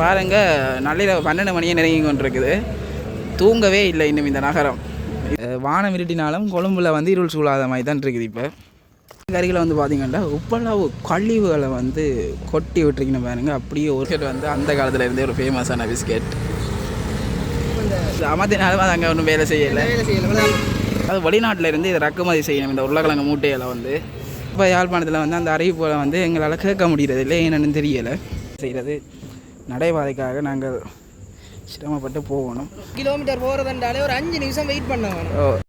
பாருங்க நள்ளிரவு பன்னெண்டு மணியே நெருங்கி கொண்டிருக்குது. தூங்கவே இல்லை இன்னும் இந்த நகரம். வானம் இருட்டினாலும் கொழும்புல வந்து இருள் சூழாத மாதிரி தான் இருக்குது இப்போ. அருகில் வந்து பார்த்தீங்கன்னா உப்பளவு கழிவுகளை வந்து கொட்டி விட்டுருக்கணும் பாருங்க. அப்படியே ஒரு வந்து அந்த காலத்தில் இருந்தே ஒரு ஃபேமஸான பிஸ்கெட் அமர்த்தினாலும் அது அங்கே ஒன்றும் வேலை செய்யலை. அது வெளிநாட்டில் இருந்து இதை இறக்குமதி செய்யணும். இந்த உருளைக்கிழங்கு மூட்டைகளை வந்து. இப்போ யாழ்ப்பாணத்தில் வந்து அந்த அறிவிப்புகளை வந்து எங்களால் கேட்க முடியறது இல்லை என்னென்னு தெரியலை. செய்கிறது நடைபாதைக்காக நாங்கள் சிரமப்பட்டு போகணும். கிலோமீட்டர் போகிறதுன்றாலே ஒரு அஞ்சு நிமிஷம் வெயிட் பண்ண வேணும்.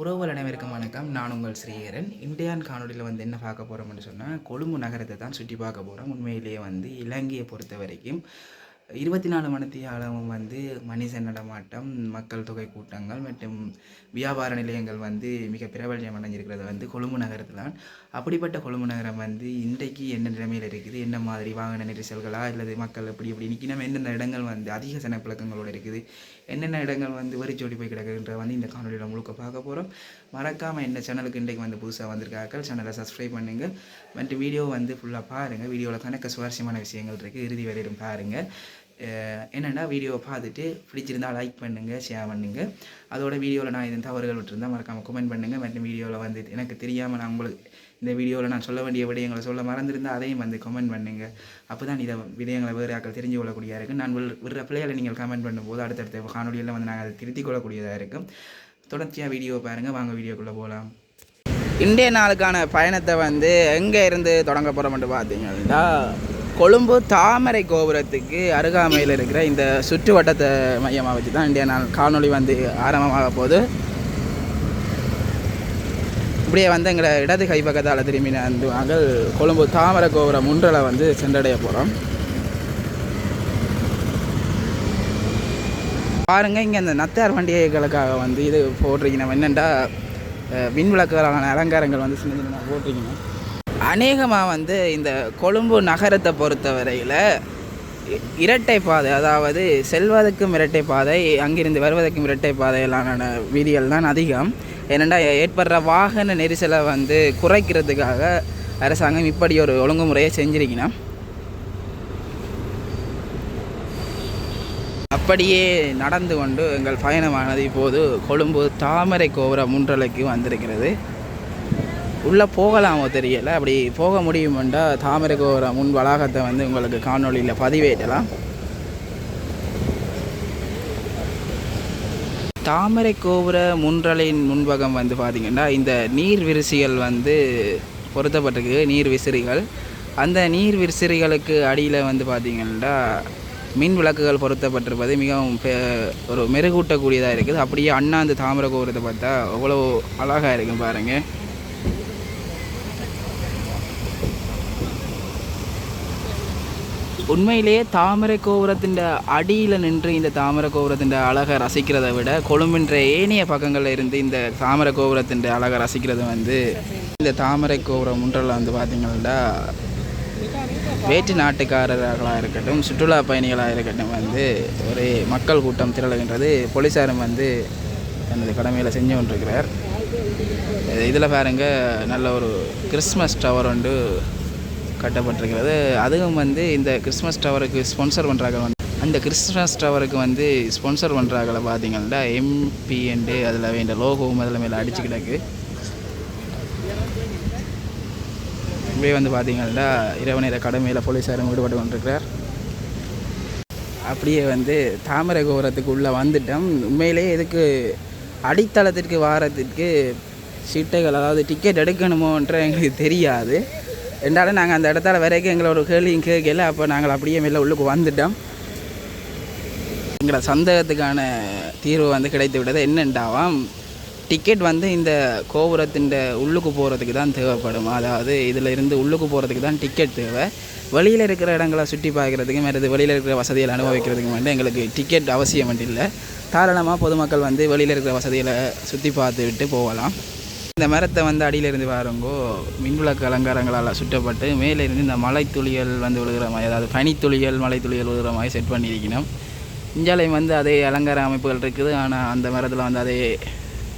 உறவுகள் அனைவருக்கும் வணக்கம். நான் உங்கள் ஸ்ரீஹரன். இந்தியான் காணொலியில் வந்து என்ன பார்க்க போகிறோம்னு சொன்னால் கொழும்பு நகரத்தை தான் சுற்றி பார்க்க போகிறோம் உண்மையிலேயே வந்து இலங்கையை பொறுத்த வரைக்கும் இருபத்தி நாலு மணித்தியாலமும் வந்து மனித நடமாட்டம் மக்கள் தொகை கூட்டங்கள் மற்றும் வியாபார நிலையங்கள் வந்து மிக பிரபல்யம் அடைஞ்சிருக்கிறது வந்து கொழும்பு நகரத்தில் தான் அப்படிப்பட்ட கொழும்பு நகரம் வந்து இன்றைக்கு என்ன நிலைமையில் இருக்குது? என்ன மாதிரி வாகன நெரிசல்களா அல்லது மக்கள் எப்படி எப்படி நிற்கணும் எந்தெந்த இடங்கள் வந்து அதிக சனப்பழக்கங்களோடு இருக்குது? என்னென்ன இடங்கள் வந்து வெறிச்சோடி போய் கிடக்குன்ற வந்து இந்த காணொலியில் முழுக்க பார்க்க போகிறோம் மறக்காமல் இந்த சேனலுக்கு இன்றைக்கு வந்து புதுசாக வந்திருக்கார்கள் சேனலை சப்ஸ்கிரைப் பண்ணுங்கள் மற்றும் வீடியோ வந்து ஃபுல்லாக பாருங்கள் வீடியோவில் கணக்க சுவாரஸ்யமான விஷயங்கள் இருக்குது இறுதி வரையிலும் பாருங்கள் என்னென்னா வீடியோவை பார்த்துட்டு பிடிச்சிருந்தால் லைக் பண்ணுங்கள் ஷேர் பண்ணுங்கள் அதோட வீடியோவில் நான் எதுவும் தவறுகள் விட்டுருந்தால் மறக்காமல் கமெண்ட் பண்ணுங்கள் மற்றும் வீடியோவில் வந்து எனக்கு தெரியாமல் நான் உங்களுக்கு இந்த வீடியோவில் நான் சொல்ல வேண்டிய விடயங்களை சொல்ல மறந்துருந்தால் அதையும் வந்து கமெண்ட் பண்ணுங்கள் அப்போ தான் இதை விடயங்களை வேறு ஆக்கள் தெரிஞ்சு கொள்ளக்கூடியதாக இருக்கும். நான் விழ- விடுற பிள்ளைகளை நீங்கள் கமெண்ட் பண்ணும்போது அடுத்தடுத்த காணொலியில் வந்து நாங்கள் அதை திருத்திக் கொள்ளக்கூடியதாக இருக்கும். தொடர்ச்சியாக வீடியோ பாருங்கள் வாங்க வீடியோக்குள்ளே போகலாம் இந்திய நாளுக்கான பயணத்தை வந்து எங்கே இருந்து தொடங்க போகிறோம்ட்டு பார்த்தீங்கன்னா கொழும்பு தாமரை கோபுரத்துக்கு அருகாமையில் இருக்கிற இந்த சுற்று வட்டத்தை மையமாக வச்சு தான் இந்திய நாள் காணொளி வந்து ஆரம்பமாக போகுது. இப்படியே வந்து எங்களை இடது கை பக்கத்தால் திரும்பி வந்து நாங்கள் கொழும்பு தாமரை கோபுரம் முன்றலை வந்து சென்றடைய போகிறோம் பாருங்கள் இங்கே இந்த நத்தார் பண்டிகைகளுக்காக வந்து இது போட்டிருக்கணும். என்னென்னா மின் விளக்குகளான அலங்காரங்கள் வந்து சின்ன சின்ன போட்டிருக்கணும். அநேகமாக வந்து இந்த கொழும்பு நகரத்தை பொறுத்தவரையில் வரையில் இரட்டை பாதை அதாவது செல்வதற்கும் இரட்டை பாதை அங்கிருந்து வருவதற்கும் இரட்டை பாதையிலான வீதிகள் தான் அதிகம். ஏனெண்டா ஏற்படுற வாகன நெரிசலை வந்து குறைக்கிறதுக்காக அரசாங்கம் இப்படி ஒரு ஒழுங்குமுறையை செஞ்சிருக்கணும். அப்படியே நடந்து கொண்டு எங்கள் பயணமானது இப்போது கொழும்பு தாமரை கோபுரம் முன்றலைக்கு வந்திருக்கிறது. உள்ளே போகலாமோ தெரியல. அப்படி போக முடியுமெண்டா தாமரை கோபுரம் முன் வளாகத்தை வந்து உங்களுக்கு காணொளியில் பதிவேற்றலாம். தாமரை கோபுர முன்றலின் முன்பகம் வந்து பார்த்திங்கன்னா இந்த நீர் விரிசிகள் வந்து பொருத்தப்பட்டிருக்கு நீர் விசிறிகள். அந்த நீர் விசிறிகளுக்கு அடியில் வந்து பார்த்திங்கன்னா மின் விளக்குகள் பொருத்தப்பட்டிருப்பது மிகவும் பெ- ஒரு மெருகூட்டக்கூடியதாக இருக்குது. அப்படியே அண்ணாந்து தாமரை கோபுரத்தை பார்த்தா அவ்வளோ அழகாக இருக்கும் பாருங்கள் உண்மையிலேயே தாமரை கோபுரத்தின் அடியில் நின்று இந்த தாமரை கோபுரத்தின் அழகை ரசிக்கிறதை விட கொழும்பின்ற ஏனைய பக்கங்களில் இருந்து இந்த தாமரை கோபுரத்தின் அழகை ரசிக்கிறது வந்து இந்த தாமரை கோபுரம் முன்றில் வந்து பார்த்திங்கன்னா வேற்று நாட்டுக்காரர்களாக இருக்கட்டும் சுற்றுலா பயணிகளாக இருக்கட்டும் வந்து ஒரு மக்கள் கூட்டம் திரளுகின்றது. போலீஸாரும் வந்து தனது கடமையில் செஞ்சு கொண்டிருக்கிறார். இதில் பாருங்க நல்ல ஒரு கிறிஸ்மஸ் டவர் ஒன்று கட்டப்பட்டிருக்கிறது. அதுவும் வந்து இந்த கிறிஸ்மஸ் டவருக்கு ஸ்பான்சர் பண்ணுறாங்க வந்து அந்த கிறிஸ்மஸ் டவருக்கு வந்து ஸ்பான்சர் பண்ணுறாங்கள பார்த்தீங்கன்னா எம்பிஎன்டு அதில் வேண்ட லோகோவும் அதில் மேலே அடிச்சு கிடக்கு. இப்படியே வந்து பார்த்தீங்கன்னா இரவு நேர கடமையில் போலீஸாரும் ஈடுபட்டு கொண்டிருக்கிறார். அப்படியே வந்து தாமரை கோபுரத்துக்குள்ளே வந்துட்டோம். உண்மையிலேயே இதுக்கு அடித்தளத்திற்கு வாரத்திற்கு சீட்டைகள் அதாவது டிக்கெட் எடுக்கணுமோன்ற எங்களுக்கு தெரியாது. ரெண்டாலும் நாங்கள் அந்த இடத்துல வரைக்கும் எங்களை ஒரு கேள்வியும் கேட்கல. அப்போ நாங்கள் அப்படியே மேலே உள்ளுக்கு வந்துட்டோம். எங்களோட சந்தேகத்துக்கான தீர்வு வந்து கிடைத்து விட்டது. என்னென்றாவாம் டிக்கெட் வந்து இந்த கோபுரத்தின் உள்ளுக்கு போகிறதுக்கு தான் தேவைப்படும். அதாவது இதில் இருந்து உள்ளுக்கு போகிறதுக்கு தான் டிக்கெட் தேவை. வெளியில் இருக்கிற இடங்களை சுற்றி பார்க்குறதுக்கும் மற்றது வெளியில் இருக்கிற வசதிகளை அனுபவிக்கிறதுக்கு வந்து எங்களுக்கு டிக்கெட் அவசியம் வந்து இல்லை. தாராளமாக பொதுமக்கள் வந்து வெளியில் இருக்கிற வசதிகளை சுற்றி பார்த்து விட்டு போகலாம். இந்த மரத்தை வந்து அடியிலிருந்து பாருங்கோ. மின்விளக்கு அலங்காரங்களால் சுற்றப்பட்டு மேலே இருந்து இந்த மலைத்துளிகள் வந்து விழுகிற மாதிரி அதாவது பனித்துளிகள் மலைத்துளிகள் விழுகிற மாதிரி செட் பண்ணியிருக்கணும். இஞ்சாலையும் வந்து அதே அலங்கார அமைப்புகள் இருக்குது. ஆனால் அந்த மரத்தில் வந்து அதே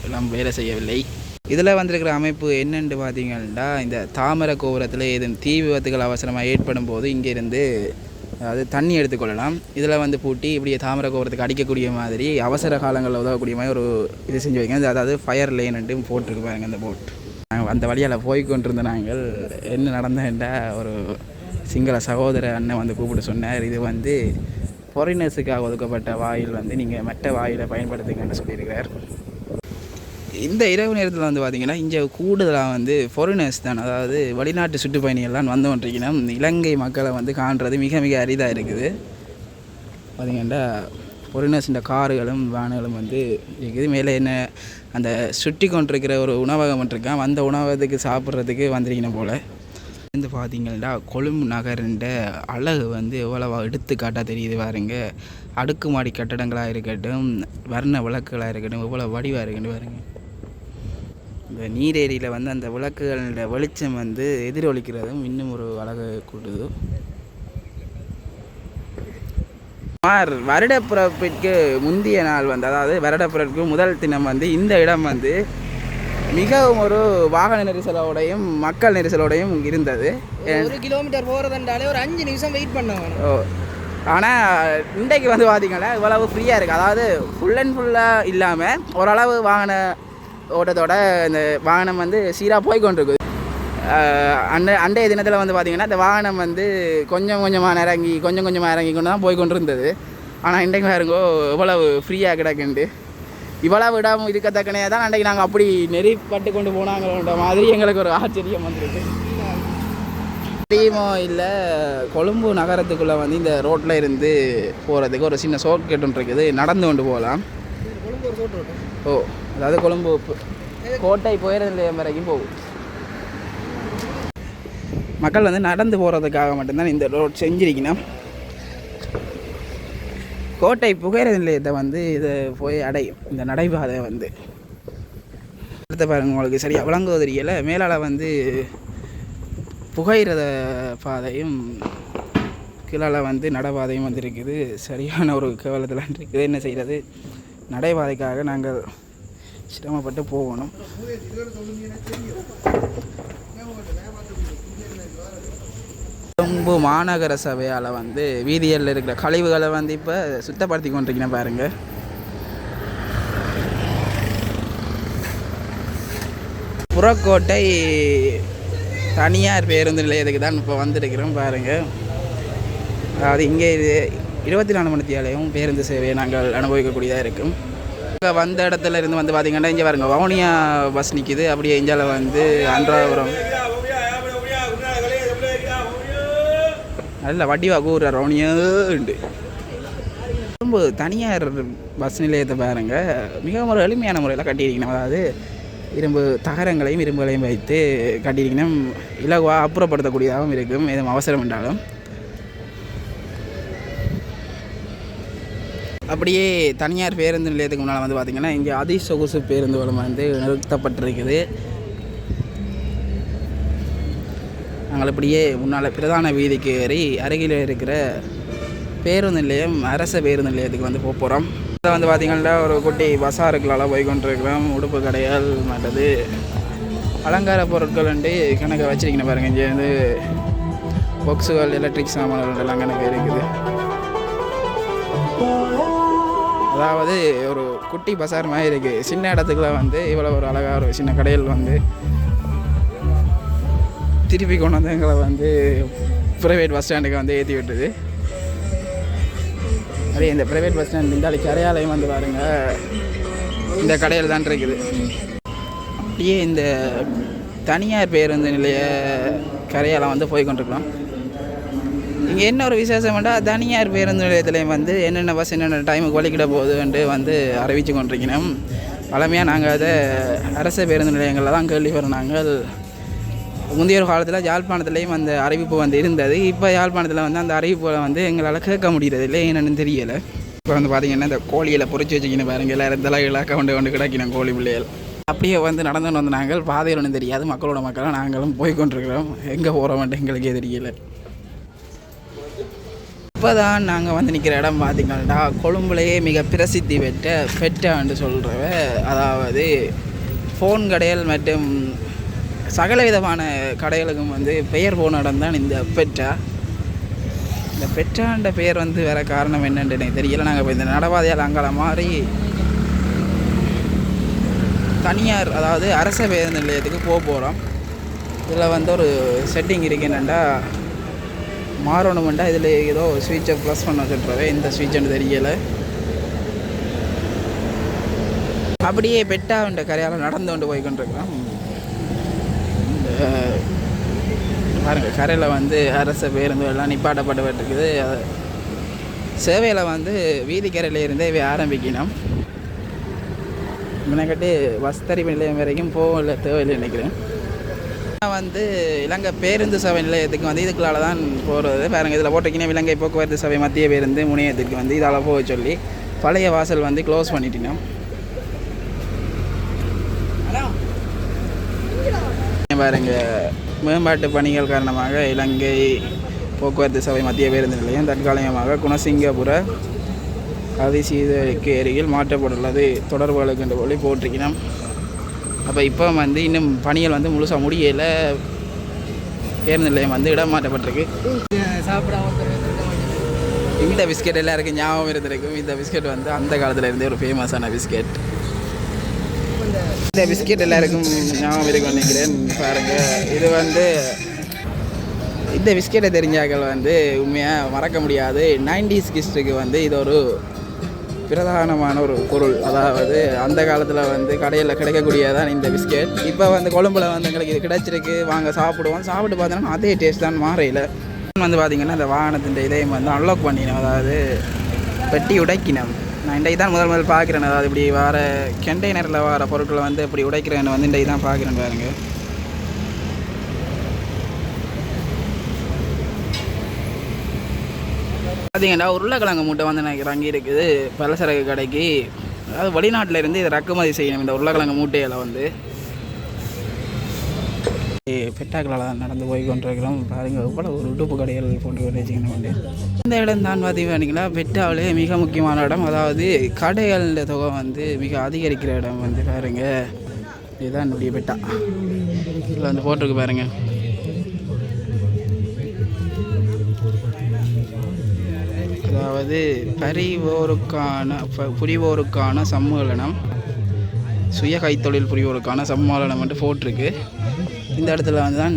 எல்லாம் வேலை செய்யவில்லை. இதில் வந்திருக்கிற அமைப்பு என்னென்று பார்த்தீங்கன்னா இந்த தாமரை கோபுரத்தில் ஏதும் தீ விபத்துகள் அவசரமாக ஏற்படும் போது இங்கேருந்து அதாவது தண்ணி எடுத்துக்கொள்ளலாம். இதில் வந்து பூட்டி இப்படி தாமரை கோபுரத்துக்கு அடிக்கக்கூடிய மாதிரி அவசர காலங்களில் உதவக்கூடிய மாதிரி ஒரு இது செஞ்சு வைங்க. அதாவது ஃபயர் லேன்ட்டு போட்டிருக்கு பாருங்க அந்த போட் நாங்கள் அந்த வழியால் போய் கொண்டிருந்த நாங்கள் என்ன நடந்தேன்டா ஒரு சிங்கள சகோதர அண்ணன் வந்து கூப்பிட்டு சொன்னார். இது வந்து ஃபாரினர்ஸுக்காக ஒதுக்கப்பட்ட வாயில் வந்து நீங்கள் மற்ற வாயிலை பயன்படுத்துங்கன்னு சொல்லியிருக்கிறார் இந்த இரவு நேரத்தில் வந்து பார்த்திங்கன்னா இங்கே கூடுதலாக வந்து ஃபாரினர்ஸ் தான் அதாவது வெளிநாட்டு சுற்றுப்பயணிகள்லாம் வந்து கொண்டிருக்கீங்கன்னா இலங்கை மக்களை வந்து காண்றது மிக மிக அரிதாக இருக்குது. பார்த்திங்கன்னா ஃபாரினர்ஸின் காருகளும் வேனுகளும் வந்து இருக்குது. மேலே என்ன அந்த சுட்டி கொண்டிருக்கிற ஒரு உணவகம் இருக்கான் வந்த உணவகத்துக்கு சாப்பிட்றதுக்கு வந்திருக்கணும் போல். வந்து பார்த்திங்கன்னா கொழும்பு நகருன்ற அழகு வந்து எவ்வளவா எடுத்துக்காட்டாக தெரியுது பாருங்க. அடுக்குமாடி கட்டடங்களாக இருக்கட்டும் வர்ண விளக்குகளாக இருக்கட்டும் எவ்வளோ வடிவாக இருக்குன்னு பாருங்கள் இந்த நீரேரியில் வந்து அந்த விளக்குகளோட வெளிச்சம் வந்து எதிரொலிக்கிறதும் இன்னும் ஒரு அழகை கூட்டுது. சுமார் வருடப்பிறப்பிற்கு முந்தைய நாள் வந்து அதாவது வருடப்பிறப்புக்கு முதல் தினம் வந்து இந்த இடம் வந்து மிகவும் ஒரு வாகன நெரிசலோடையும் மக்கள் நெரிசலோடையும் இருந்தது. ஒரு கிலோமீட்டர் போகிறதுண்டாலே ஒரு அஞ்சு நிமிஷம் வெயிட் பண்ண வேணும் ஓ ஆனால் இன்றைக்கு வந்து பார்த்தீங்கன்னா இவ்வளவு ஃப்ரீயாக இருக்குது அதாவது ஃபுல் அண்ட் ஃபுல்லாக இல்லாமல் ஓரளவு வாகன ஓட்டத்தோட இந்த வாகனம் வந்து சீராக போய் கொண்டிருக்குது அன்றை அன்றைய தினத்தில் வந்து பார்த்திங்கன்னா இந்த வாகனம் வந்து கொஞ்சம் கொஞ்சமாக இறங்கி கொஞ்சம் கொஞ்சமாக இறங்கி கொண்டு தான் போய் கொண்டு இருந்தது ஆனால் இன்றைக்கு பாருங்கோ இவ்வளவு ஃப்ரீயாக கிடக்குண்டு. இவ்வளவு இடம் இருக்கத்தக்கனே தான் அன்றைக்கு நாங்கள் அப்படி நெறிப்பட்டு கொண்டு போனாங்கன்ற மாதிரி எங்களுக்கு ஒரு ஆச்சரியம் வந்திருக்கு. தெரியுமோ இல்லை கொழும்பு நகரத்துக்குள்ளே வந்து இந்த ரோட்டில் இருந்து போகிறதுக்கு ஒரு சின்ன இருக்குது. நடந்து கொண்டு போகலாம். ஓ அதாவது கொழும்பு கோட்டை போயிற நிலையம் வரைக்கும் போகும் மக்கள் வந்து நடந்து போகிறதுக்காக மட்டும்தான் இந்த ரோட் செஞ்சிருக்கணும். கோட்டை புகையிர நிலையத்தை வந்து இதை போய் அடையும். இந்த நடைபாதை வந்து. அடுத்த பாருங்க உங்களுக்கு சரியாக விளங்குவது தெரியல. மேலால் வந்து புகையிரத பாதையும் கீழால் வந்து நடைபாதையும் வந்து இருக்குது சரியான ஒரு கேவலத்தில் இருக்குது. என்ன செய்கிறது நடைபாதைக்காக நாங்கள் சிரமப்பட்டு போகணும். கொழும்பு மாநகர சபையால் வந்து வீதியில் இருக்கிற கழிவுகளை வந்து இப்போ சுத்தப்படுத்தி கொண்டிருக்கீங்க பாருங்கள் புறக்கோட்டை தனியார் பேருந்து நிலையத்துக்கு தான் இப்போ வந்திருக்கிறோம் பாருங்கள் அதாவது இங்கே இது இருபத்தி நாலு மணித்தியாலையும் பேருந்து சேவையை நாங்கள் அனுபவிக்கக்கூடியதாக இருக்கும். வந்த இடத்துல இருந்து வந்து பார்த்தீங்கன்னா இங்கே பாருங்க வவுனியா பஸ் நிற்கிது அப்படியே இஞ்சால வந்து அன்றாபுரம் நல்ல வடிவா கூற ரவுனியுண்டு ரொம்ப தனியார் பஸ் நிலையத்தை பாருங்க. மிகவும் ஒரு எளிமையான முறையில் கட்டியிருக்கணும். அதாவது இரும்பு தகரங்களையும் இரும்புகளையும் வைத்து கட்டியிருக்கணும். இலகுவாக அப்புறப்படுத்தக்கூடியதாகவும் இருக்கும். எதுவும் அவசரம் என்றாலும். அப்படியே தனியார் பேருந்து நிலையத்துக்கு முன்னால் வந்து பார்த்திங்கன்னா இங்கே அதி சொகுசு பேருந்து பேருந்துகளும் வந்து நிறுத்தப்பட்டிருக்குது. நாங்கள் இப்படியே முன்னால் பிரதான வீதிக்கு ஏறி அருகில் இருக்கிற பேருந்து நிலையம் அரச பேருந்து நிலையத்துக்கு வந்து போக போகிறோம் இதில் வந்து பார்த்திங்கன்னா ஒரு குட்டி பசாருக்களால் போய் கொண்டிருக்கிறோம். உடுப்பு கடைகள் மற்றது அலங்கார பொருட்கள் வந்து கணக்கு வச்சிருக்கணும் பாருங்க. இங்கே வந்து பொக்ஸுகள் எலக்ட்ரிக் சாமான்கள் எல்லாம் கணக்கு இருக்குது. அதாவது ஒரு குட்டி பசார் மாதிரி இருக்குது சின்ன இடத்துக்குள்ள வந்து இவ்வளோ ஒரு அழகாக ஒரு சின்ன கடையில் வந்து திருப்பி கொண்டு வந்து எங்களை வந்து ப்ரைவேட் பஸ் ஸ்டாண்டுக்கு வந்து ஏற்றி விட்டுது. அப்படியே இந்த ப்ரைவேட் பஸ் ஸ்டாண்ட் இந்த கரையாலயம் வந்து பாருங்கள் இந்த கடையில் தான் இருக்குது. அப்படியே இந்த தனியார் பேருந்து நிலைய கரையாலம் வந்து போய் கொண்டிருக்கிறோம். இங்கே என்ன ஒரு விசேஷம் வேண்டா தனியார் பேருந்து நிலையத்துலேயும் வந்து என்னென்ன பஸ் என்னென்ன டைமுக்கு வலிக்கிட போகுதுன்ட்டு வந்து அறிவித்து கொண்டிருக்கணும் பழமையாக நாங்கள் அதை அரசு பேருந்து நிலையங்களில் தான் கேள்விப்படுறோம் நாங்கள் முந்தைய ஒரு காலத்தில் யாழ்ப்பாணத்துலேயும் அந்த அறிவிப்பு வந்து இருந்தது. இப்போ யாழ்ப்பாணத்தில் வந்து அந்த அறிவிப்பை வந்து எங்களால் கேட்க முடியறது இல்லை என்னென்னு தெரியலை. இப்போ வந்து பார்த்திங்கன்னா இந்த கோழியில் பொறிச்சு வச்சுக்கின்னு எல்லாம் எல்லாரும் தலைகளாக கொண்டு கொண்டு கிடக்கினோம் கோழி பிள்ளைகள். அப்படியே வந்து நடந்துன்னு வந்து நாங்கள் பாதையில் ஒன்றும் தெரியாது. மக்களோட மக்களாக நாங்களும் போய் கொண்டிருக்கிறோம். எங்கே போகிறோம்ட்டு எங்களுக்கே தெரியல. இப்போ தான் நாங்கள் வந்து நிற்கிற இடம் பார்த்தீங்கன்னா கொழும்புலேயே மிக பிரசித்தி பெற்ற பெட்டான்னு சொல்கிறவ அதாவது ஃபோன் கடைகள் மற்றும் சகல விதமான கடைகளுக்கும் வந்து பெயர் போன இடம் தான் இந்த பெட்டா இந்த பெற்றாண்ட பெயர் வந்து வேறு காரணம் என்னென்று எனக்கு தெரியல. நாங்கள் இப்போ இந்த நடவாதையால் அங்கால மாதிரி தனியார் அதாவது அரச பேருந்து நிலையத்துக்கு போக போகிறோம் இதில் வந்து ஒரு செட்டிங் இருக்கு என்னென்னா மாறணுமெண்டா இதில் ஏதோ ஸ்விட்சை ப்ளஸ் பண்ண சொல்கிறவே இந்த ஸ்விட்சுன்னு தெரியலை. அப்படியே பெட்டாவின்ற கரையால் நடந்து கொண்டு போய் கொண்டிருக்கிறோம் இந்த பாருங்கள் கரையில் வந்து அரச பேருந்து எல்லாம் நிப்பாட்டப்பட்டு சேவையில் வந்து வீதிக்கரையில் இருந்தே இவை ஆரம்பிக்கணும். முன்னக்கட்டு வஸ்தறி நிலையம் வரைக்கும் போகல தேவையில்லை நினைக்கிறேன். வந்து இலங்கை பேருந்து சபை நிலையத்துக்கு வந்து இதுக்குள்ளால தான் போகிறது பாருங்க இதில் போட்டிருக்கீங்க இலங்கை போக்குவரத்து சபை மத்திய பேருந்து முனையத்துக்கு வந்து இதால் போக சொல்லி பழைய வாசல் வந்து க்ளோஸ் பண்ணிட்டினோம் பாருங்க மேம்பாட்டு பணிகள் காரணமாக இலங்கை போக்குவரத்து சபை மத்திய பேருந்து நிலையம் தற்காலிகமாக குணசிங்கபுர அதிசீதலுக்கு அருகில் மாற்றப்பட்டுள்ளது. தொடர்புகளுக்கு என்று போலி போட்டிருக்கிறோம் அப்போ இப்போ வந்து இன்னும் பணிகள் வந்து முழுசாக முடியலை. பேருந்து நிலையம் வந்து இடம் மாற்றப்பட்டிருக்கு. இந்த பிஸ்கெட் எல்லாருக்கும் ஞாபகம் இருந்திருக்கும். இந்த பிஸ்கெட் வந்து அந்த காலத்தில் இருந்தே ஒரு ஃபேமஸான பிஸ்கெட் இந்த பிஸ்கெட் எல்லாருக்கும் ஞாபகம் இருக்கும் நினைக்கிறேன். பாருங்கள் இது வந்து இந்த பிஸ்கெட்டை தெரிஞ்சாக்கள் வந்து உண்மையாக மறக்க முடியாது. நைன்டிஸ் கிஸ்டுக்கு வந்து இது ஒரு பிரதானமான ஒரு பொருள். அதாவது அந்த காலத்தில் வந்து கடையில் கிடைக்கக்கூடியதான் இந்த பிஸ்கெட். இப்போ வந்து கொழம்புல வந்து எங்களுக்கு இது கிடச்சிருக்கு. வாங்க சாப்பிடுவோம். சாப்பிட்டு பார்த்தோன்னா அதே டேஸ்ட் தான் மாறையில். வந்து பார்த்திங்கன்னா அந்த வாகனத்தின் இதயம் வந்து அன்லாக் பண்ணினோம். அதாவது பெட்டி உடைக்கினோம். நான் இன்றைக்கு தான் முதல் முதல் பார்க்குறேன். அதாவது இப்படி வர கண்டெய்னரில் வர பொருட்களை வந்து இப்படி உடைக்கிறேன்னு வந்து இன்றைக்கு தான் பார்க்குறேன் பாருங்க. பார்த்தீங்கன்னா உருளைக்கிழங்கு மூட்டை வந்து எனக்கு அங்கே இருக்குது. பலசரக்கு கடைக்கு. அதாவது வெளிநாட்டில் இருந்து இதை இறக்குமதி செய்யணும் இந்த உருளைக்கிழங்கு மூட்டையில் வந்து. பெட்டாக்களால் தான் நடந்து போய் கொண்டிருக்கிறோம். பாருங்க எவ்வளோ ஒரு உடுப்பு கடைகள் போட்டு வச்சுக்கணும் வந்து. இந்த இடம் தான் பார்த்தீங்கன்னா பெட்டாவிலே மிக முக்கியமான இடம். அதாவது கடைகள் தொகை வந்து மிக அதிகரிக்கிற இடம் வந்து பாருங்கள் இதுதான் என்னுடைய பெட்டா. இதில் வந்து போட்டிருக்கு பாருங்கள் அதாவது பரிவோருக்கான புரிவோருக்கான சம்மேளனம் சுய கைத்தொழில் புரிவோருக்கான சம்மேளனம் வந்து போட்டிருக்கு. இந்த இடத்துல வந்து தான்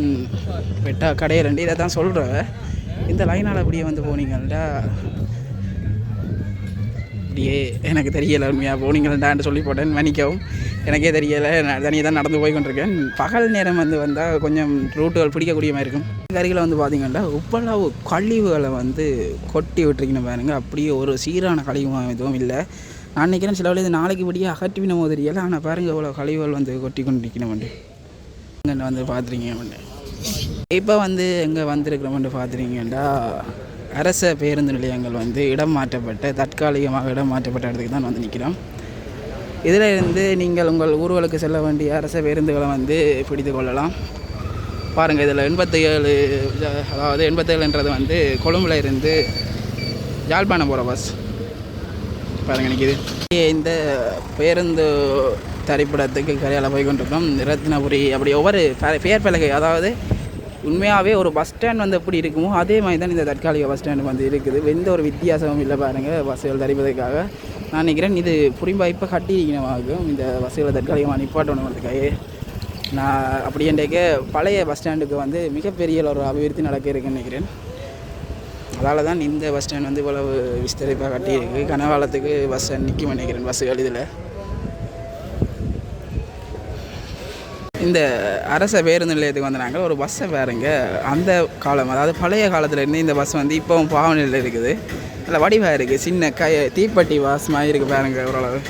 வெட்டா கடையை ரெண்டு இதை தான் சொல்கிறேன் இந்த லைனால் அப்படியே வந்து போனீங்கள்டா. அப்படியே எனக்கு தெரியலை உண்மையாக போனீங்கள்டான்னு சொல்லி போட்டேன் மன்னிக்கவும். எனக்கே தெரியலை நான் தனியாக தான் நடந்து போய் கொண்டிருக்கேன் பகல் நேரம் வந்து வந்தால் கொஞ்சம் ரூட்டுகள் பிடிக்கக்கூடிய மாதிரி இருக்கும். அருகில் வந்து பார்த்தீங்கன்னா இவ்வளவு கழிவுகளை வந்து கொட்டி விட்டுருக்கணும் பாருங்க. அப்படியே ஒரு சீரான கழிவு எதுவும் இல்லை. நான் நினைக்கிறேன் சில இது நாளைக்கு படியே அகற்றிவினமோ தெரியலை ஆனால் பாருங்கள் இவ்வளோ கழிவுகள் வந்து கொட்டி கொண்டு நிற்கணும் இங்கே வந்து பார்த்துருக்கீங்க இப்போ வந்து எங்கே வந்திருக்கிறோம்னு பார்த்துருக்கீங்கடா? அரச பேருந்து நிலையங்கள் வந்து இடம் மாற்றப்பட்ட தற்காலிகமாக இடம் மாற்றப்பட்ட இடத்துக்கு தான் வந்து நிற்கிறோம் இதில் இருந்து நீங்கள் உங்கள் ஊர்களுக்கு செல்ல வேண்டிய அரச பேருந்துகளை வந்து பிடித்து கொள்ளலாம். பாருங்கள் இதில் எண்பத்தி ஏழு அதாவது எண்பத்தேழுன்றது வந்து கொழும்புல இருந்து யாழ்ப்பாணம் போகிற பஸ் பாருங்கள் நிற்கிது இந்த பேருந்து திரைப்படத்துக்கு கரையால் போய் கொண்டிருக்கோம் ரத்னபுரி. அப்படி ஒவ்வொரு பேர் பலகை அதாவது உண்மையாகவே ஒரு பஸ் ஸ்டாண்ட் வந்து எப்படி இருக்குமோ அதே மாதிரி தான் இந்த தற்காலிக பஸ் ஸ்டாண்டு வந்து இருக்குது. எந்த ஒரு வித்தியாசமும் இல்லை பாருங்கள் பஸ்ஸுகள் தரிப்பதற்காக. நான் நினைக்கிறேன் இது புரிம்பா இப்போ கட்டியிருக்கணுமாகும் இந்த பஸ்ஸுகளை தற்காலிகமாக நிப்பாட்டணுன்றதுக்காக நான் அப்படி என்றைக்கு பழைய பஸ் ஸ்டாண்டுக்கு வந்து மிகப்பெரிய ஒரு அபிவிருத்தி நடக்க இருக்குன்னு நினைக்கிறேன். அதால் தான் இந்த பஸ் ஸ்டாண்ட் வந்து இவ்வளவு விஸ்தரிப்பாக கட்டியிருக்கு. கனவாளத்துக்கு பஸ் ஸ்டாண்ட் நிற்கும் நினைக்கிறேன் பஸ்ஸுகள் இதில். இந்த அரச பேருந்து நிலையத்துக்கு வந்து நாங்கள் ஒரு பஸ்ஸை வேறுங்க. அந்த காலம் அதாவது பழைய காலத்துலேருந்து இந்த பஸ் வந்து இப்போவும் பாவனையில் இருக்குது. நல்ல வடிவாக இருக்குது சின்ன கை தீப்பட்டி பஸ் மாதிரி இருக்குது பாருங்க ஓரளவு.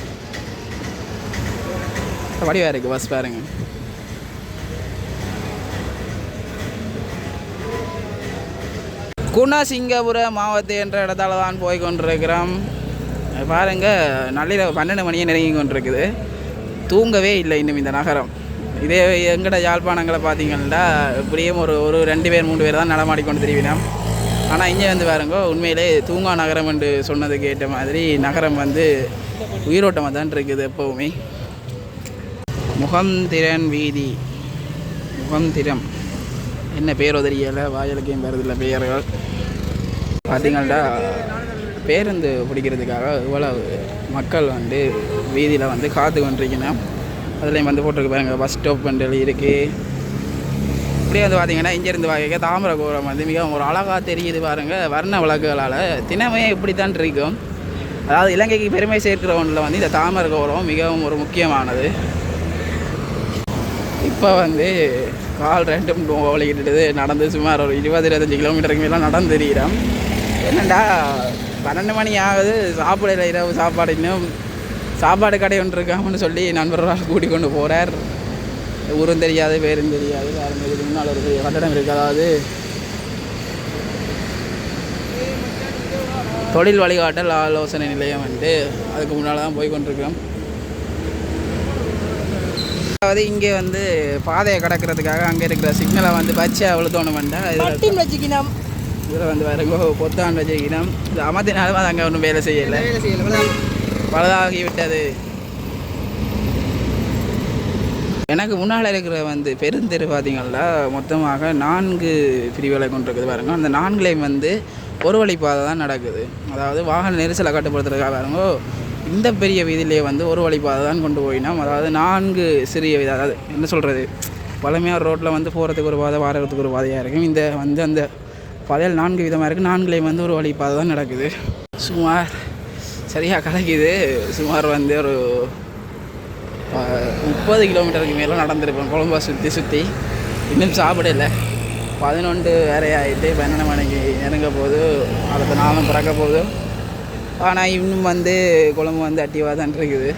வடிவாக இருக்குது பஸ் பாருங்கள் குணசிங்கபுர மாவட்டம் என்ற இடத்தால தான் போய் கொண்டிருக்கிறோம். பாருங்க நள்ளிரவு பன்னெண்டு மணியே நெருங்கி கொண்டிருக்குது. தூங்கவே இல்லை இன்னும் இந்த நகரம். இதே எங்கட யாழ்ப்பாணங்களை பார்த்தீங்கன்னா இப்படியும் ஒரு ஒரு ரெண்டு பேர் மூணு பேர் தான் நடமாடிக்கொண்டு திரிவினோம். ஆனால் இங்கே வந்து பாருங்க உண்மையிலே தூங்கா நகரம் என்று சொன்னதுக்கு ஏற்ற மாதிரி நகரம் வந்து உயிரோட்டமாக தான் இருக்குது எப்போவுமே. முகந்திரன் வீதி. முகந்திரம் என்ன பேரோ தெரியலை வாயலுக்கையும் வருதில்ல பெயர்கள் பார்த்தீங்கன்னா பேருந்து பிடிக்கிறதுக்காக இவ்வளவு மக்கள் வந்து வீதியில் வந்து காத்து கொண்டிருக்கணும் அதுலேயும் வந்து போட்டிருக்கு பாருங்கள் பஸ் ஸ்டாப் பண்டல் இருக்குது இப்படியே வந்து பார்த்தீங்கன்னா இங்கேருந்து வாங்க தாமிரகோரம் வந்து மிகவும் ஒரு அழகாக தெரியுது பாருங்க. வர்ண விளக்குகளால் தினமே இப்படித்தான் இருக்கும். அதாவது இலங்கைக்கு பெருமை சேர்க்கிற ஒன்றில் வந்து இந்த தாமிரகோரம் மிகவும் ஒரு முக்கியமானது. இப்போ வந்து கால் ரெண்டும் வலிக்கிட்டு நடந்து சுமார் ஒரு இருபது இருபத்தஞ்சி கிலோமீட்டருக்கு மேலாம் நடந்து தெரிகிறோம் என்னண்டா பன்னெண்டு மணி ஆகுது சாப்பிடல இரவு சாப்பாடு இன்னும். சாப்பாடு கடை ஒன்று இருக்காமன்னு சொல்லி நண்பர்களால் கூட்டிக் கொண்டு போகிறார் ஊரும் தெரியாது பேரும் தெரியாது வேறு இதுக்கு முன்னால் ஒரு பெரிய கட்டடம் இருக்குது அதாவது தொழில் வழிகாட்டல் ஆலோசனை நிலையம் வந்துட்டு அதுக்கு முன்னால் தான் போய் கொண்டிருக்கிறோம். அதாவது இங்கே வந்து பாதையை கடக்கிறதுக்காக அங்கே இருக்கிற சிக்னலை வந்து பச்சை அவ்வளோத்தோணும் வேண்டாம் இதில் பட்டின் வச்சுக்கினோம். இதில் வந்து வேறுங்கோ பொத்தான் வச்சுக்கணும் இது அமர்த்தினாலும் அது அங்கே ஒன்றும் வேலை செய்யலை. வேலை செய்யல. பழுதாகி விட்டது எனக்கு முன்னால் இருக்கிற வந்து பெருந்தெரு பார்த்தீங்கன்னா மொத்தமாக நான்கு பிரிவுகளை கொண்டிருக்குது பாருங்க. அந்த நான்குலையும் வந்து ஒரு வழிப்பாதை தான் நடக்குது. அதாவது வாகன நெரிசலை கட்டுப்படுத்துறதுக்காக பாருங்க இந்த பெரிய வீதியிலே வந்து ஒரு வழிபாதை தான் கொண்டு போயினோம் அதாவது நான்கு சிறிய வீதி அதாவது என்ன சொல்கிறது பழமையார் ரோட்டில் வந்து போகிறதுக்கு ஒரு பாதை வாரத்துக்கு ஒரு பாதையாக இருக்கும். இந்த வந்து அந்த பாதையில் நான்கு விதமாக இருக்குது நான்குலையும் வந்து ஒரு வழிபாதை தான் நடக்குது. சுமார் சரியாக கலக்குது. சுமார் வந்து ஒரு முப்பது கிலோமீட்டருக்கு மேலே நடந்திருப்பேன் கொழம்பா சுற்றி சுற்றி இன்னும் சாப்பிடல. பதினொன்று வேறையாயிட்டு பன்னெண்டு மணிக்கு நெருங்க போது அடுத்த நாளும் பிறக்க போதும் ஆனால் இன்னும் வந்து குழம்பு வந்து அட்டிவாக தான் இருக்குது.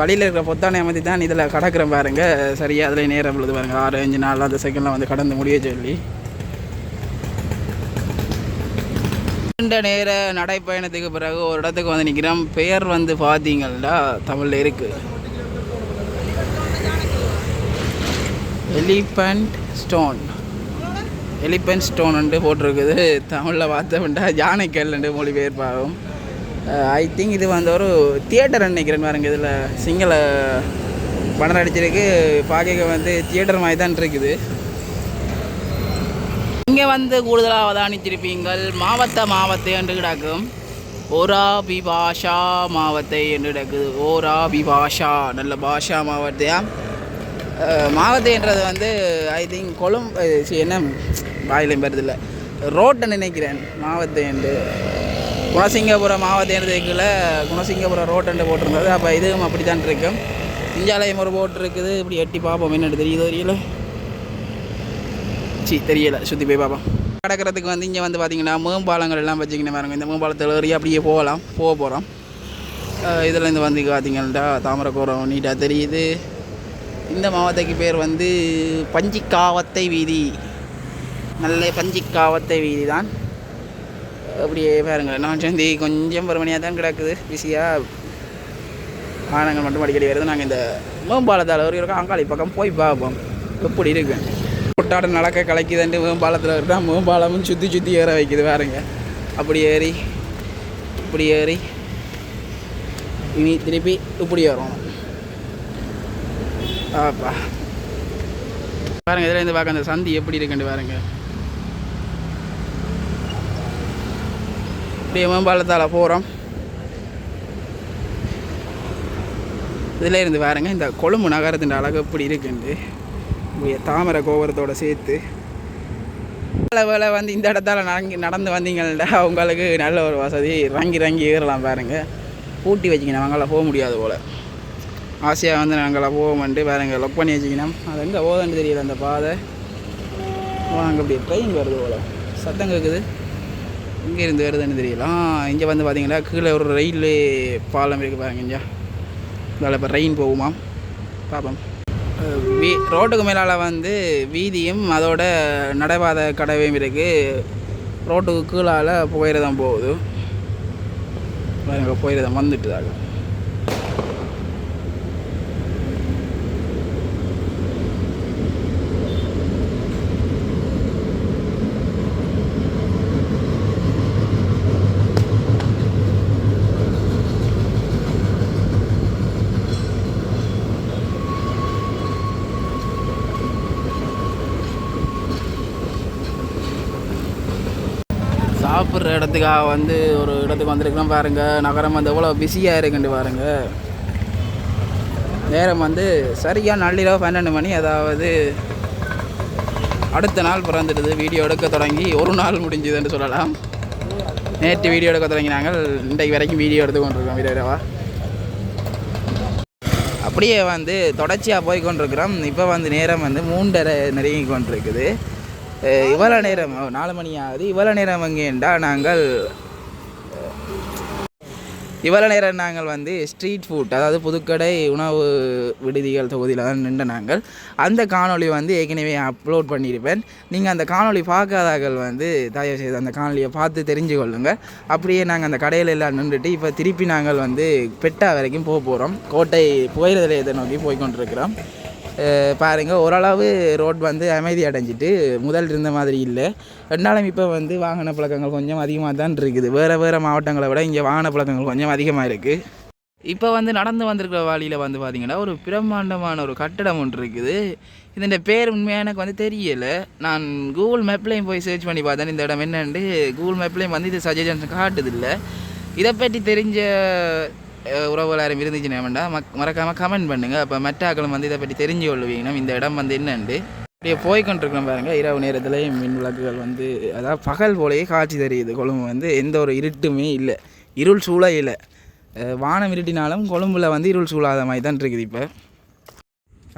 வழியில் இருக்கிற பொத்தானை அமைதி தான் இதில் கடக்கிறேன் பாருங்க. சரியாக அதில் நேரம் உள்ளது பாருங்கள் ஆறு அஞ்சு நாள் அந்த செகண்டில் வந்து கடந்து முடிய சொல்லி. நீண்ட நேர நடைப்பயணத்துக்கு பிறகு ஒரு இடத்துக்கு வந்து நிற்கிறோம் பெயர் வந்து பார்த்தீங்கன்னா தமிழில் இருக்குது எலிஃபண்ட் ஸ்டோன் எலிபென்ட் ஸ்டோன் போட்டிருக்குது. தமிழில் பார்த்தோம்னா யானைக்கல்ண்டு மொழிபெயர்ப்பாகும். ஐ திங்க் இது வந்து ஒரு தியேட்டர் நினைக்கிறேன் பாருங்க இதில். சிங்கள படம் அடிச்சிருக்கு பார்க்க வந்து தியேட்டர் மாதிரி தான் இருக்குது. இங்கே வந்து கூடுதலாக அவதானித்திருப்பீங்கள். மாவட்ட மாவத்தை என்று கிடக்கும். ஓரா பிபாஷா மாவத்தை என்று கிடக்குது. ஓரா பிபாஷா நல்ல பாஷா மாவத்தையா மாவத்தைன்றது வந்து ஐ திங்க் கொழும் என்ன? வாயிலையும் வருது ரோட்டை நினைக்கிறேன். மாவத்தை குணசிங்கபுரம் மாவட்டத்தில் குணசிங்கபுரம் ரோட்டண்டு போட்டிருந்தது. அப்போ இதுவும் அப்படி தான் இருக்கும். இஞ்சாலயம் ஒரு போட்டு இருக்குது. இப்படி எட்டி பார்ப்போம். என்னென்னு தெரியுதோ தெரியல. சி தெரியல. சுற்றி போய் பார்ப்போம். கடக்கிறதுக்கு வந்து இங்கே வந்து பார்த்திங்கன்னா மேம்பாலங்கள் எல்லாம் வச்சுக்கின்னு பாருங்க. இந்த மேம்பாலத்தில் ஏறி அப்படியே போகலாம். போக போகிறோம் இதில் இருந்து வந்து பார்த்திங்கன்னா தாமரக்கூரம் நீட்டாக தெரியுது. இந்த மாவட்டத்துக்கு பேர் வந்து பஞ்சிக்காவத்தை வீதி. நல்ல பஞ்சிக்காவத்தை வீதி தான் அப்படியே பாருங்கள் நான் சேர்ந்து கொஞ்சம் பொறுமணியாக தான் கிடக்குது. பிஸியாக வாகனங்கள் மட்டும் அடிக்கடி வருது. நாங்கள் இந்த மேம்பாலத்தால் ஒரு இருக்கோம். அங்காளி பக்கம் போய் பார்ப்போம். எப்படி இருக்கு? குட்டாடம் நடக்க கலைக்குதுன்ட்டு மேம்பாலத்தில் தான் மேம்பாலமும் சுற்றி சுற்றி ஏற வைக்குது பாருங்க. அப்படி ஏறி இப்படி ஏறி இனி திருப்பி இப்படி ஏறணும் ஆப்பா பாருங்க இதில் இருந்து பார்க்க அந்த சந்தி எப்படி இருக்குன்னு பாருங்கள் அப்படியே மேம்பாலத்தால் போகிறோம் இதில் இருந்து பாருங்க இந்த கொழும்பு நகரத்தின் அழகு எப்படி இருக்குண்டு தாமரை கோபுரத்தோடு சேர்த்து. வேலை வேலை வந்து இந்த இடத்தால் நடங்கி நடந்து வந்தீங்கன்னா உங்களுக்கு நல்ல ஒரு வசதி. ரங்கி ரங்கி ஏறலாம் பாருங்க. பூட்டி வச்சுக்கணும் அவங்களாம் போக முடியாது போல். ஆசையாக வந்து நாங்களாம் போவோம்ட்டு பாருங்கள் லொக் பண்ணி வச்சுக்கணும் அது எங்கே போதன்னு தெரியல அந்த பாதை. வாங்க அப்படி ட்ரெயின் வருது போல். சத்தம் கேட்குது இங்கே இருந்து வருதுன்னு தெரியல. இங்கே வந்து பார்த்தீங்கன்னா கீழே ஒரு ரயில் பாலம் இருக்குது பாருங்க இங்கே. அதில் இப்போ ரெயின் போகுமா? பார்ப்போம் வீ ரோட்டுக்கு மேலால் வந்து வீதியும் அதோட நடைபாத கடவையும் இருக்குது ரோட்டுக்கு கீழால் புகையிரதம் போகுது. பாருங்க புகையிரதம் வந்துட்டுதாங்க பார்க்குறதுக்காக வந்து ஒரு இடத்துக்கு வந்திருக்கிறோம் பாருங்கள் நகரம் வந்து எவ்வளோ பிஸியாக இருக்குன்னு பாருங்கள் நேரம் வந்து சரியாக நள்ளிரவு பன்னெண்டு மணி. அதாவது அடுத்த நாள் பிறந்துடுது. வீடியோ எடுக்க தொடங்கி ஒரு நாள் முடிஞ்சுதுன்னு சொல்லலாம். நேற்று வீடியோ எடுக்க தொடங்கினாங்க இன்றைக்கு வரைக்கும் வீடியோ எடுத்து கொண்டிருக்கோம் வீடியோவா அப்படியே வந்து தொடர்ச்சியாக போய் கொண்டிருக்கிறோம் இப்போ வந்து நேரம் வந்து மூன்றரை நெருங்கி கொண்டிருக்குது இவ்வளோ நேரம் நாலு மணி ஆகுது இவ்வளோ நேரம் எங்கேண்டா நாங்கள் இவ்வளோ நேரம் நாங்கள் வந்து ஸ்ட்ரீட் ஃபுட் அதாவது புதுக்கடை உணவு விடுதிகள் தொகுதியில் தான் நின்ற நாங்கள். அந்த காணொளி வந்து ஏற்கனவே அப்லோட் பண்ணியிருப்பேன். நீங்கள் அந்த காணொளி பார்க்காதார்கள் வந்து தயவு செய்து அந்த காணொலியை பார்த்து தெரிஞ்சு கொள்ளுங்கள் அப்படியே நாங்கள் அந்த கடையில் எல்லாம் நின்றுட்டு இப்போ திருப்பி நாங்கள் வந்து பெட்டா வரைக்கும் போக போகிறோம் கோட்டை புகையிரத நிலையத்தை நோக்கி போய் கொண்டிருக்கிறோம். பாருங்கள் ஓரளவு ரோட் வந்து அமைதி அடைஞ்சிட்டு முதல் இருந்த மாதிரி இல்லை. ரெண்டாலும் இப்போ வந்து வாகன பழக்கங்கள் கொஞ்சம் அதிகமாக தான் இருக்குது. வேறு வேறு மாவட்டங்களை விட இங்கே வாகன பழக்கங்கள் கொஞ்சம் அதிகமாக இருக்குது இப்போ வந்து நடந்து வந்திருக்கிற வழியில் வந்து பார்த்திங்கன்னா ஒரு பிரம்மாண்டமான ஒரு கட்டடம் ஒன்று இருக்குது. இதோட பேர் உண்மையாக எனக்கு வந்து தெரியலை. நான் கூகுள் மேப்லேயும் போய் சர்ச் பண்ணி பார்த்தேன். இந்த இடம் என்னன்னு கூகுள் மேப்லேயும் வந்து இது சஜஷன்ஸ் காட்டுதில்லை. இதை பற்றி தெரிஞ்ச உறவுகளாரும் இருந்துச்சுன்னா வேண்டாம் மக் மறக்காமல் கமெண்ட் பண்ணுங்கள் அப்போ மெட்டாக்களும் வந்து இதை பற்றி தெரிஞ்சு கொள்வீங்கன்னா இந்த இடம் வந்து என்னண்டு? அப்படியே போய் பாருங்கள் இரவு நேரத்துலேயும் மின் விளக்குகள் வந்து அதாவது பகல் போலேயே காட்சி தெரியுது. கொழும்பு வந்து எந்த ஒரு இருட்டுமே இல்லை. இருள் சூழ இல்லை. வானம் இருட்டினாலும் கொழும்புல வந்து இருள் சூழாத மாதிரி தான் இருக்குது இப்போ.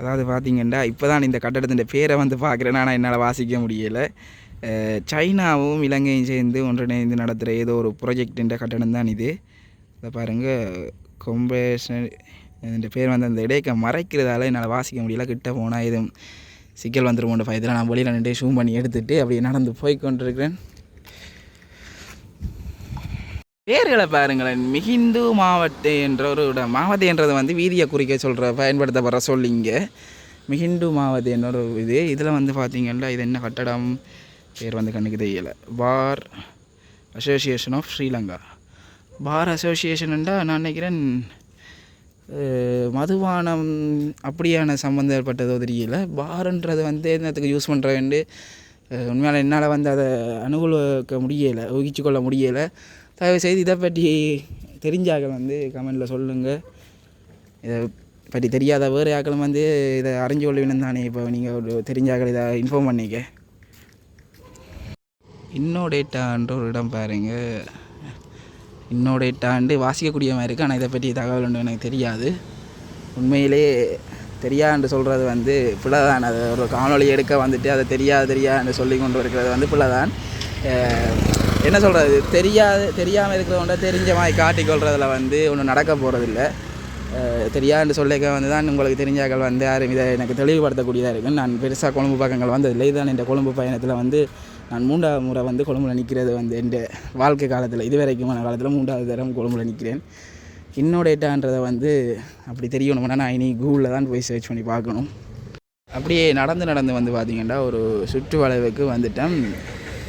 அதாவது பார்த்தீங்கன்னா இப்போ தான் இந்த கட்டடத்தின் பேரை வந்து பார்க்குறேன் ஆனால் என்னால் வாசிக்க முடியலை. சைனாவும் இலங்கையும் சேர்ந்து ஒன்றிணைந்து நடத்துகிற ஏதோ ஒரு ப்ராஜெக்டின்ற கட்டடம் தான் இது. இதை பாருங்கள் கொம்பேஷன் இந்த பேர் வந்து அந்த இடைக்க மறைக்கிறதால என்னால் வாசிக்க முடியல கிட்ட போனால் எதுவும் சிக்கல் வந்துருமோன்ற பயத்தில் நான் வெளியில் நின்று ஷூம் பண்ணி எடுத்துகிட்டு அப்படியே நடந்து போய் கொண்டிருக்கிறேன் பேர்களை பாருங்களேன் மிகிந்து மாவட்ட என்ற ஒரு இடம். என்றது வந்து வீதியை குறிக்க சொல்கிற பயன்படுத்தப்படுற சொல்லிங்க மிகிண்டு மாவட்ட என்ற ஒரு இது. இதில் வந்து பார்த்திங்கன்னா இது என்ன கட்டடம்? பேர் வந்து கண்ணுக்கு தெரியலை. Bar association of Sri Lanka bar அசோசியேஷன்டா நான் நினைக்கிறேன் மதுபானம் அப்படியான சம்மந்தப்பட்டதோ தெரியல பாருன்றது வந்து என்னத்துக்கு யூஸ் பண்ணுறேன்ட்டு உண்மையால் என்னால் வந்து அதை அனுகூலிக்க முடியலை ஊகிச்சு கொள்ள முடியலை. தயவு செய்து இதை பற்றி தெரிஞ்சாக்கள் வந்து கமெண்டில் சொல்லுங்கள் இதை பற்றி தெரியாத வேறு ஆக்களும் வந்து இதை அறிஞ்சு கொள்ள தானே இப்போ நீங்கள் ஒரு தெரிஞ்சாக்கள் இதை இன்ஃபார்ம் பண்ணிக்க. இன்னோ டேட்டான்ற ஒரு இடம் பாருங்கள் இன்னோடேட்டாண்டு வாசிக்கக்கூடிய மாதிரி இருக்குது ஆனால் இதை பற்றி தகவல் ஒன்று எனக்கு தெரியாது. உண்மையிலே தெரியான்னு சொல்கிறது வந்து பிள்ளை தான் அது ஒரு காணொளி எடுக்க வந்துட்டு அதை தெரியாது தெரியாதுன்னு சொல்லி கொண்டு இருக்கிறது வந்து பிள்ளை தான் என்ன சொல்கிறது தெரியாது தெரியாமல் இருக்கிறவங்க தெரிஞ்ச மாதிரி காட்டிக்கொள்கிறதுல வந்து ஒன்றும் நடக்க போகிறதில்ல தெரியாதுன்னு சொல்லிக்க வந்து தான் உங்களுக்கு தெரிஞ்சாக்கள் வந்து யாரும் இதை எனக்கு தெளிவுபடுத்தக்கூடியதாக இருக்குன்னு நான் பெருசாக கொழும்பு பக்கங்கள் வந்ததில்லை. இதுதான் இந்த கொழும்பு பயணத்தில் வந்து நான் மூன்றாவது முறை வந்து கொழும்புல நிற்கிறது வந்து என் வாழ்க்கை காலத்தில் இது வரைக்குமான காலத்தில் மூன்றாவது தரம் கொழும்புல நிற்கிறேன் இன்னோடேட்டான்றதை வந்து அப்படி தெரியணும்னா நான் இனி கூகுளில் தான் போய் சர்ச் பண்ணி பார்க்கணும். அப்படியே நடந்து நடந்து வந்து பார்த்திங்கன்னா ஒரு சுற்று வளைவுக்கு வந்துட்டேன்.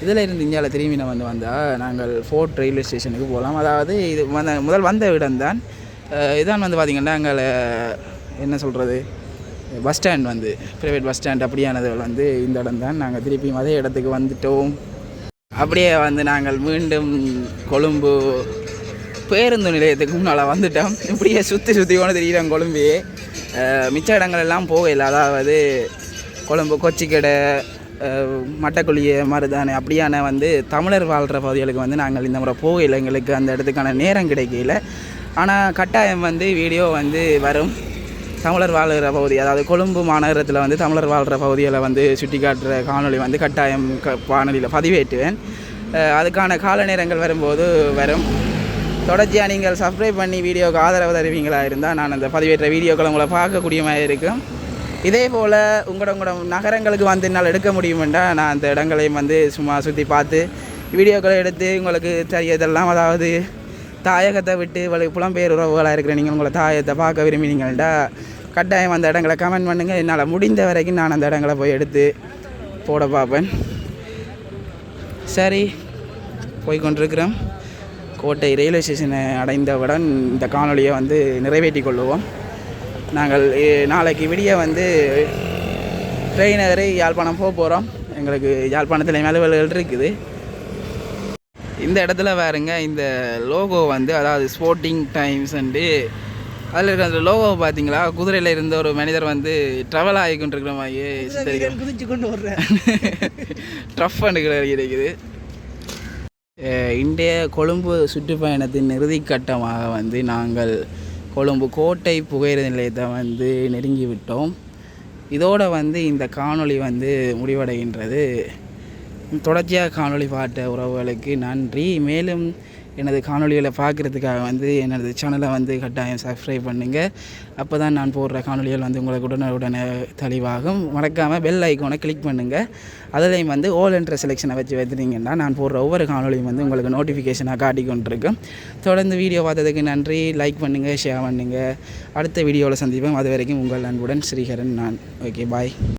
இதில் இருந்து இந்தியாவில் திரும்பி நான் வந்து வந்தால் நாங்கள் ஃபோர்ட் ரயில்வே ஸ்டேஷனுக்கு போகலாம் அதாவது இது வந்த முதல் வந்த இடம்தான் இதான் வந்து பார்த்திங்கன்னா அங்கே என்ன சொல்கிறது பஸ் ஸ்டாண்ட் வந்து ப்ரைவேட் பஸ் ஸ்டாண்ட் அப்படியானது வந்து இந்த இடம் தான். நாங்கள் திருப்பியும் அதே இடத்துக்கு வந்துட்டோம். அப்படியே வந்து நாங்கள் மீண்டும் கொழும்பு பேருந்து நிலையத்துக்கு முன்னால் வந்துட்டோம். இப்படியே சுற்றி சுற்றி கொண்டு தெரியிறோம் கொழும்பே? மிச்ச இடங்கள் எல்லாம் போகல அதாவது கொழும்பு கொச்சிக்கடை மட்டக்குழிய மருதானை அப்படியான வந்து தமிழர் வாழ்கிற பகுதிகளுக்கு வந்து நாங்கள் இந்த முறை போகல எங்களுக்கு அந்த இடத்துக்கான நேரம் கிடைக்கல. ஆனால் கட்டாயம் வந்து வீடியோ வந்து வரும். தமிழர் வாழ்கிற பகுதி அதாவது கொழும்பு மாநகரத்தில் வந்து தமிழர் வாழ்கிற பகுதிகளை வந்து சுட்டி காட்டுற காணொளி வந்து கட்டாயம் க வானொலியில் பதிவேற்றுவேன். அதுக்கான கால நேரங்கள் வரும்போது வரும். தொடர்ச்சியாக நீங்கள் சப்ஸ்கிரைப் பண்ணி வீடியோவுக்கு ஆதரவு தருவீங்களா இருந்தால் நான் அந்த பதிவேற்ற வீடியோக்களை உங்களை பார்க்கக்கூடிய மாதிரி இருக்கும். இதே போல் உங்களோட உங்களோட நகரங்களுக்கு வந்து என்னால் எடுக்க முடியுமெண்டா நான் அந்த இடங்களையும் வந்து சும்மா சுற்றி பார்த்து வீடியோக்களை எடுத்து உங்களுக்கு தெரியதெல்லாம் அதாவது தாயகத்தை விட்டு வழி புலம்பெயர் உறவுகளாக இருக்கிற நீங்கள் உங்களை தாயத்தை பார்க்க விரும்பினீங்கள்டா கட்டாயம் அந்த இடங்களை கமெண்ட் பண்ணுங்கள் என்னால் முடிந்த வரைக்கும் நான் அந்த இடங்களை போய் எடுத்து போட பார்ப்பேன். சரி போய் கொண்டிருக்கிறோம். கோட்டை ரயில்வே ஸ்டேஷனை அடைந்தவுடன் இந்த காணொலியை வந்து நிறைவேற்றி கொள்வோம் நாங்கள் நாளைக்கு விடிய வந்து ட்ரெயின் ஏறி யாழ்ப்பாணம் போக போகிறோம் எங்களுக்கு யாழ்ப்பாணத்தில் அலுவல்கள் இருக்குது. இந்த இடத்துல பாருங்க இந்த லோகோ வந்து அதாவது ஸ்போர்ட்டிங் டைம்ஸ்ன்ட்டு அதில் இருக்கிற அந்த லோகோ பார்த்தீங்களா குதிரையில் இருந்த ஒரு மனிதர் வந்து ட்ராவல் ஆகிக்கொண்டு இருக்கிற மாதிரியே சித்தரிக்கிறார். குதிச்சு கொண்டு வர்றேன் ட்ரஃப் அண்டுகள் இருக்குது. இன்றைய கொழும்பு சுற்றுப்பயணத்தின் இறுதிக்கட்டமாக வந்து நாங்கள் கொழும்பு கோட்டை புகையிர நிலையத்தை வந்து நெருங்கி விட்டோம் இதோட வந்து இந்த காணொளி வந்து முடிவடைகின்றது. தொடர்ச்சியாக காணொளி பார்த்த உறவுகளுக்கு நன்றி. மேலும் எனது காணொளிகளை பார்க்குறதுக்காக வந்து எனது சேனலை வந்து கட்டாயம் சப்ஸ்கிரைப் பண்ணுங்கள் அப்போ தான் நான் போடுற காணொலிகள் வந்து உங்களுக்கு உடனே தெளிவாகும். மறக்காமல் பெல் ஐக்கோனை கிளிக் பண்ணுங்கள் அதுலேயும் வந்து ஓல் என்ற செலெக்ஷனை வச்சு வைத்துட்டீங்கன்னா நான் போடுற ஒவ்வொரு காணொளியும் வந்து உங்களுக்கு நோட்டிஃபிகேஷனாக காட்டிக்கொண்டிருக்கும். தொடர்ந்து வீடியோ பார்த்ததுக்கு நன்றி. லைக் பண்ணுங்கள் ஷேர் பண்ணுங்கள் அடுத்த வீடியோவில் சந்திப்போம். அது வரைக்கும் உங்கள் அன்புடன் ஸ்ரீஹரன் நான். Okay bye